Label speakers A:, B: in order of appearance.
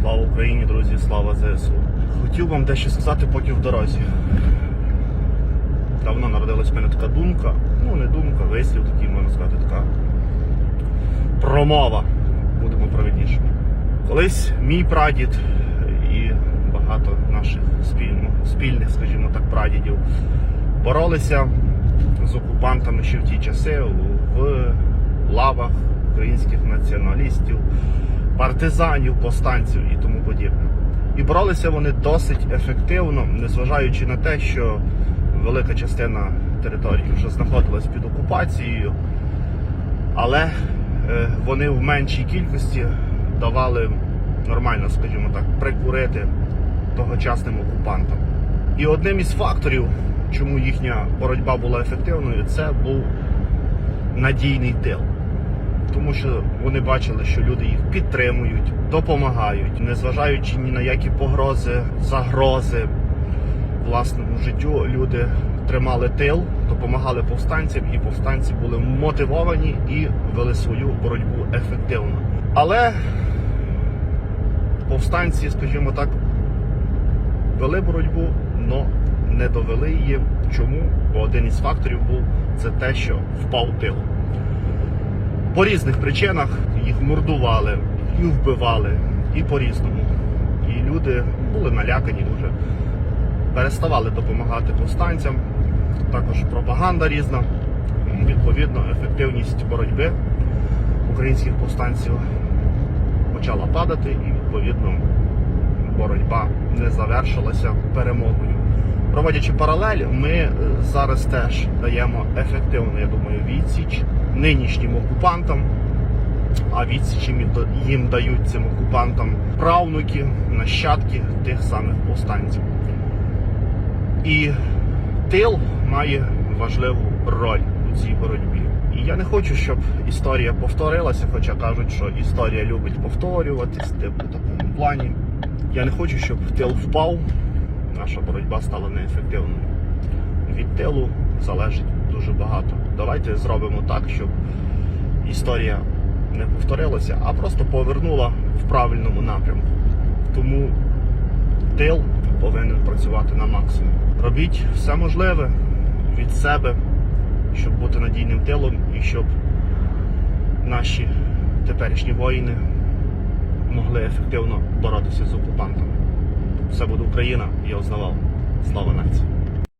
A: Слава Україні, друзі, слава ЗСУ. Хотів вам дещо сказати, поки в дорозі. Давно народилась в мене така думка, ну не думка, вислів такий, можна сказати, така промова, будемо правильнішими. Колись мій прадід і багато наших спільно, спільних, скажімо так, прадідів боролися з окупантами ще в ті часи в лавах українських націоналістів, партизанів, повстанців і тому подібне. І боролися вони досить ефективно, незважаючи на те, що велика частина території вже знаходилась під окупацією, але е, вони в меншій кількості давали нормально, скажімо так, прикурити тогочасним окупантам. І одним із факторів, чому їхня боротьба була ефективною, це був надійний тил. Тому що вони бачили, що люди їх підтримують, допомагають, незважаючи ні на які погрози, загрози власному життю, люди тримали тил, допомагали повстанцям, і повстанці були мотивовані і вели свою боротьбу ефективно. Але повстанці, скажімо так, вели боротьбу, але не довели її. Чому? Бо один із факторів був це те, що впав тил. По різних причинах їх мордували і вбивали, і по-різному. І люди були налякані дуже, переставали допомагати повстанцям. Також пропаганда різна. Відповідно, ефективність боротьби українських повстанців почала падати, і відповідно боротьба не завершилася перемогою. Проводячи паралель, ми е, зараз теж даємо ефективну, я думаю, відсіч нинішнім окупантам, а відсіч їм дають цим окупантам правнуки, нащадки тих самих повстанців. І тил має важливу роль у цій боротьбі. І я не хочу, щоб історія повторилася, хоча кажуть, що історія любить повторюватись, типу в такому плані. Я не хочу, щоб тил впав, наша боротьба стала неефективною. Від тилу залежить дуже багато. Давайте зробимо так, щоб історія не повторилася, а просто повернула в правильному напрямку. Тому тил повинен працювати на максимум. Робіть все можливе від себе, щоб бути надійним тилом і щоб наші теперішні воїни могли ефективно боротися з окупантами. Все буде Україна, я узнавав. Слава нації!